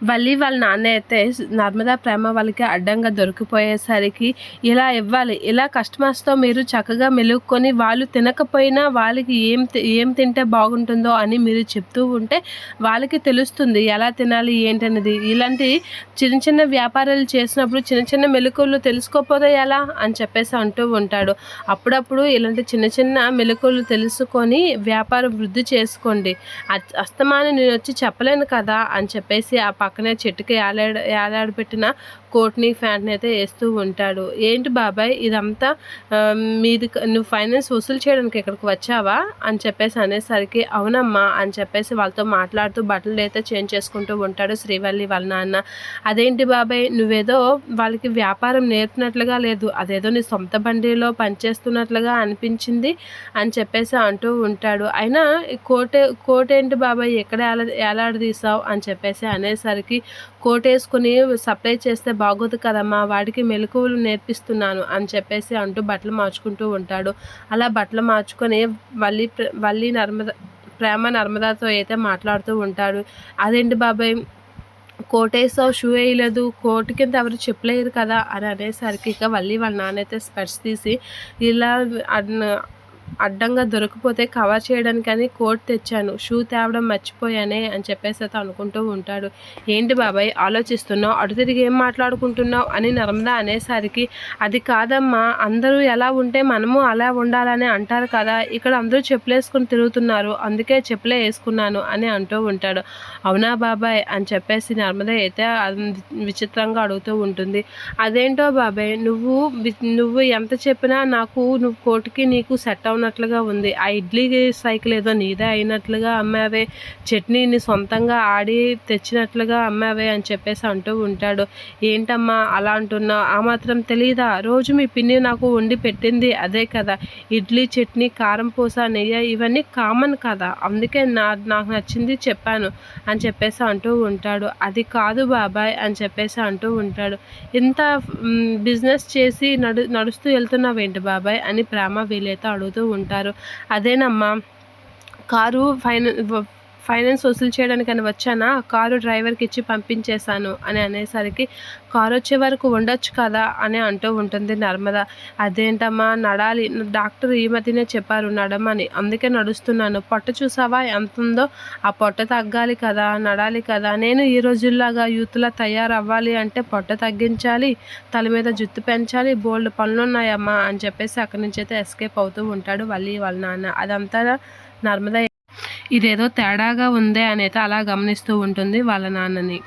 వల్లి వాళ్ళ నాన్న అయితే నర్మదా ప్రేమ వాళ్ళకి అడ్డంగా దొరికిపోయేసరికి ఇలా ఇవ్వాలి. ఇలా కస్టమర్స్తో మీరు చక్కగా మెలుక్కొని వాళ్ళు తినకపోయినా వాళ్ళకి ఏం ఏం తింటే బాగుంటుందో అని మీరు చెప్తూ ఉంటే వాళ్ళకి తెలుస్తుంది ఎలా తినాలి ఏంటనేది. ఇలాంటి చిన్న చిన్న వ్యాపారాలు చేసినప్పుడు చిన్న చిన్న మెలకువలు తెలుసుకోకపోతే ఎలా అని చెప్పేసి అంటూ ఉంటాడు. అప్పుడప్పుడు ఇలాంటి చిన్న చిన్న మెలకువలు తెలుసుకొని వ్యాపారం వృద్ధి చేసుకోండి. అస్తమాన అస్తమానం నేను వచ్చి చెప్పలేను కదా అని చెప్పేసి ఆ పక్కనే చెట్టుకి ఏలాడ ఏలాడ కోట్ని ఫ్యాంట్ని అయితే వేస్తూ ఉంటాడు. ఏంటి బాబాయ్ ఇదంతా మీది నువ్వు ఫైనాన్స్ వసూలు చేయడానికి ఇక్కడికి వచ్చావా? అని చెప్పేసి అనేసరికి అవునమ్మా అని చెప్పేసి వాళ్ళతో మాట్లాడుతూ బట్టలు అయితే చేంజ్ చేసుకుంటూ ఉంటాడు శ్రీవల్లి వాళ్ళ నాన్న. అదేంటి బాబాయ్ నువ్వేదో వాళ్ళకి వ్యాపారం నేర్పినట్లుగా లేదు అదేదో నీ సొంత బండిలో పనిచేస్తున్నట్లుగా అనిపించింది అని చెప్పేసి అంటూ ఉంటాడు. అయినా ఈ కోట కోట్ ఏంటి బాబాయ్ ఎక్కడ ఎలా ఎలాడదీసావు అని చెప్పేసి అనేసరికి కోట్ వేసుకుని సప్లై చేస్తే బాగోదు కదమ్మా వాడికి మెలకువలు నేర్పిస్తున్నాను అని చెప్పేసి అంటూ బట్టలు మార్చుకుంటూ ఉంటాడు. అలా బట్టలు మార్చుకొని వల్లి వల్లి నర్మద ప్రేమ నర్మదాతో అయితే మాట్లాడుతూ ఉంటాడు. అదేంటి బాబాయ్ కోట్ వేసావు షూ వేయలేదు కోటు కింద ఎవరు చెప్పలేరు కదా అని అనేసరికి ఇక వల్లి వాళ్ళ నాన్నైతే స్పర్శ స్పెట్స్ తీసి ఇలా అన్న- అడ్డంగా దొరికిపోతే కవర్ చేయడానికని కోట్ తెచ్చాను. షూ తేవడం మర్చిపోయానే అని చెప్పేసి అయితే అనుకుంటూ ఉంటాడు. ఏంటి బాబాయ్ ఆలోచిస్తున్నావు? అటు తిరిగి ఏం మాట్లాడుకుంటున్నావు? అని నర్మదా అనేసరికి అది కాదమ్మా అందరూ ఎలా ఉంటే మనము అలా ఉండాలని అంటారు కదా ఇక్కడ అందరూ చెప్పులేసుకుని తిరుగుతున్నారు అందుకే చెప్పులే వేసుకున్నాను అని అంటూ ఉంటాడు. అవునా బాబాయ్? అని చెప్పేసి నర్మద అయితే విచిత్రంగా అడుగుతూ ఉంటుంది. అదేంటో బాబాయ్ నువ్వు నువ్వు ఎంత చెప్పినా నాకు నువ్వు కోర్టుకి నీకు సెట్ ఉన్నట్లుగా ఉంది. ఆ ఇడ్లీ సైకిల్ ఏదో నీదే అయినట్లుగా అమ్మావే చట్నీని సొంతంగా ఆడి తెచ్చినట్లుగా అమ్మావే అని చెప్పేసి అంటూ ఉంటాడు. ఏంటమ్మా అలా అంటున్నావు? ఆ మాత్రం తెలియదా రోజు మీ పిన్ని నాకు వండి పెట్టింది అదే కదా. ఇడ్లీ చట్నీ కారం పూస నెయ్యి ఇవన్నీ కామన్ కదా. అందుకే నా నాకు నచ్చింది చెప్పాను అని చెప్పేసి అంటూ ఉంటాడు. అది కాదు బాబాయ్ అని చెప్పేసి అంటూ ఉంటాడు. ఇంత బిజినెస్ చేసి నడు నడుస్తూ వెళ్తున్నావేంటి బాబాయ్ అని ప్రేమ వీలైతే అడుగుతూ ఉంటారు. అదేనమ్మా కారు ఫైన ఫైనాన్స్ వసూలు చేయడానికని వచ్చానా? కారు డ్రైవర్కి ఇచ్చి పంపించేశాను అని అనేసరికి కారు వచ్చే వరకు ఉండొచ్చు కదా అని అంటూ ఉంటుంది నర్మద. అదేంటమ్మా నడాలి. డాక్టర్ ఈ మధ్యనే చెప్పారు నడమని. అందుకే నడుస్తున్నాను. పొట్ట చూసావా? ఎంత ఉందో ఆ పొట్ట తగ్గాలి కదా నడాలి కదా. నేను ఈ రోజుల్లాగా యూత్లా తయారవ్వాలి అంటే పొట్ట తగ్గించాలి తల మీద జుట్టు పెంచాలి బోల్డ్ పనులు ఉన్నాయమ్మా అని చెప్పేసి అక్కడి నుంచి అయితే ఎస్కేప్ అవుతూ ఉంటాడు వల్లి వాళ్ళ నాన్న. అదంతా నర్మద ఇదేదో తేడాగా ఉందే అని అయితే అలా గమనిస్తూ ఉంటుంది వాళ్ళ నాన్నని.